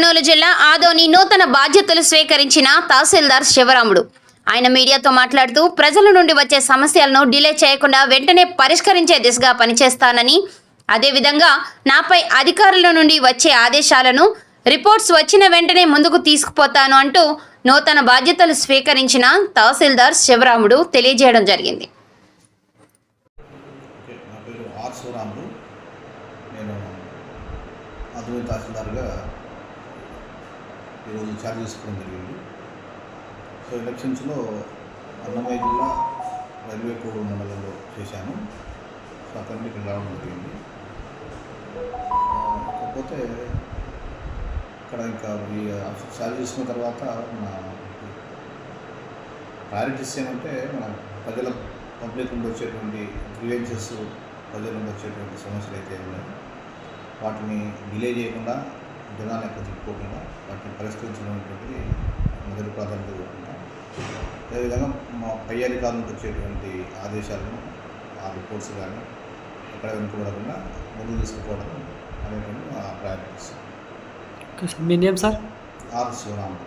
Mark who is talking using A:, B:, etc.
A: కర్నూలు జిల్లా ఆదోని నూతన బాధ్యతలు స్వీకరించిన తహసీల్దార్ శివరాముడు. ఆయన మీడియాతో మాట్లాడుతూ ప్రజల నుండి వచ్చే సమస్యలను డిలే చేయకుండా వెంటనే పరిష్కరించే దిశగా పనిచేస్తానని అదేవిధంగా నాపై అధికారుల నుండి వచ్చే ఆదేశాలను రిపోర్ట్స్ వచ్చిన వెంటనే ముందుకు తీసుకుపోతాను అంటూ నూతన బాధ్యతలు స్వీకరించిన తహసీల్దార్ శివరాముడు తెలియజేయడం జరిగింది.
B: నా పేరు ఆర్ నేను ఆధునిక తహసీల్దార్గా ఈరోజు ఛార్జ్ చేసుకోవడం జరిగింది. సో ఎలక్షన్స్లో అన్నమయ్య జిల్లా రైల్వే కోడూరు మండలంలో చేశాను. సో అక్కడి నుండి ఇక్కడ రావడం జరిగింది. కాకపోతే ఇక్కడ ఇంకా ఈ ఛార్జ్ తీసుకున్న తర్వాత మన ప్రయారిటీస్ ఏమంటే మన ప్రజల పబ్లిక్ నుండి వచ్చేటువంటి గ్రీవెన్సెస్ ప్రజల నుండి వచ్చేటువంటి సమస్యలు అయితే ఉన్నాయి వాటిని డిలే చేయకుండా జనాన్ని ఎక్కువ తిప్పుకోకుండా వాటిని పరిష్కరించడం అనేటువంటిది మొదటి ప్రాధాన్యత ఇవ్వకుండా. అదేవిధంగా మా పై అధికారుల నుండి వచ్చేటువంటి ఆదేశాలను ఆ రిపోర్ట్స్ కానీ ఎక్కడ వెనుకబడకుండా ముందుకు తీసుకుపోవడం అనేటువంటి మా
C: సార్. మీ నేమ్ సార్?
B: ఆర్ శివరామ్.